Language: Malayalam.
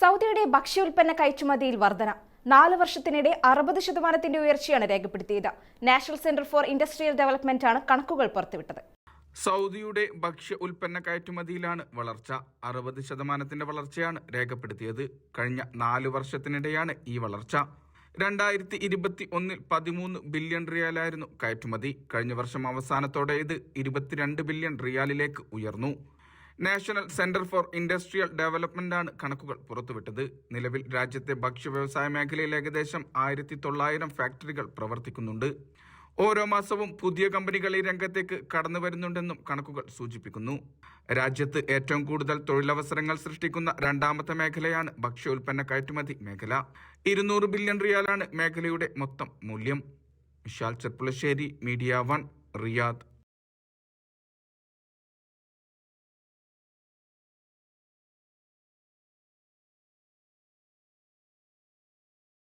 സൗദിയുടെ ഭക്ഷ്യോൽപ്പന്ന കയറ്റുമതിയിൽ വർധന. നാല് വർഷത്തിനിടെ അറുപത് ശതമാനത്തിന്റെ ഉയർച്ചയാണ് രേഖപ്പെടുത്തിയത്. National centre for industrial development ആണ് കണക്കുകൾ പുറത്തുവിട്ടത്. സൗദിയുടെ ഭക്ഷ്യ ഉൽപ്പന്ന കയറ്റുമതിയിലാണ് വളർച്ച. അറുപത് ശതമാനത്തിന്റെ വളർച്ചയാണ് രേഖപ്പെടുത്തിയത്. കഴിഞ്ഞ നാല് വർഷത്തിനിടെയാണ് ഈ വളർച്ച. രണ്ടായിരത്തി ഇരുപത്തി ഒന്നിൽ പതിമൂന്ന് ബില്യൺ റിയാലായിരുന്നു കയറ്റുമതി. കഴിഞ്ഞ വർഷം അവസാനത്തോടെ ഇത് ഇരുപത്തിരണ്ട് ബില്യൺ റിയാലിലേക്ക് ഉയർന്നു. നാഷണൽ സെന്റർ ഫോർ ഇൻഡസ്ട്രിയൽ ഡെവലപ്മെന്റാണ് കണക്കുകൾ പുറത്തുവിട്ടത്. നിലവിൽ രാജ്യത്തെ ഭക്ഷ്യ വ്യവസായ മേഖലയിൽ ഏകദേശം ആയിരത്തി തൊള്ളായിരം ഫാക്ടറികൾ പ്രവർത്തിക്കുന്നുണ്ട്. ഓരോ മാസവും പുതിയ കമ്പനികൾ ഈ രംഗത്തേക്ക് കടന്നു വരുന്നുണ്ടെന്നും കണക്കുകൾ സൂചിപ്പിക്കുന്നു. രാജ്യത്ത് ഏറ്റവും കൂടുതൽ തൊഴിലവസരങ്ങൾ സൃഷ്ടിക്കുന്ന രണ്ടാമത്തെ മേഖലയാണ് ഭക്ഷ്യോൽപ്പന്ന കയറ്റുമതി മേഖല. ഇരുന്നൂറ് ബില്യൺ റിയാലാണ് മേഖലയുടെ മൊത്തം മൂല്യം. Vishal Cherpulassery media one Riyadh.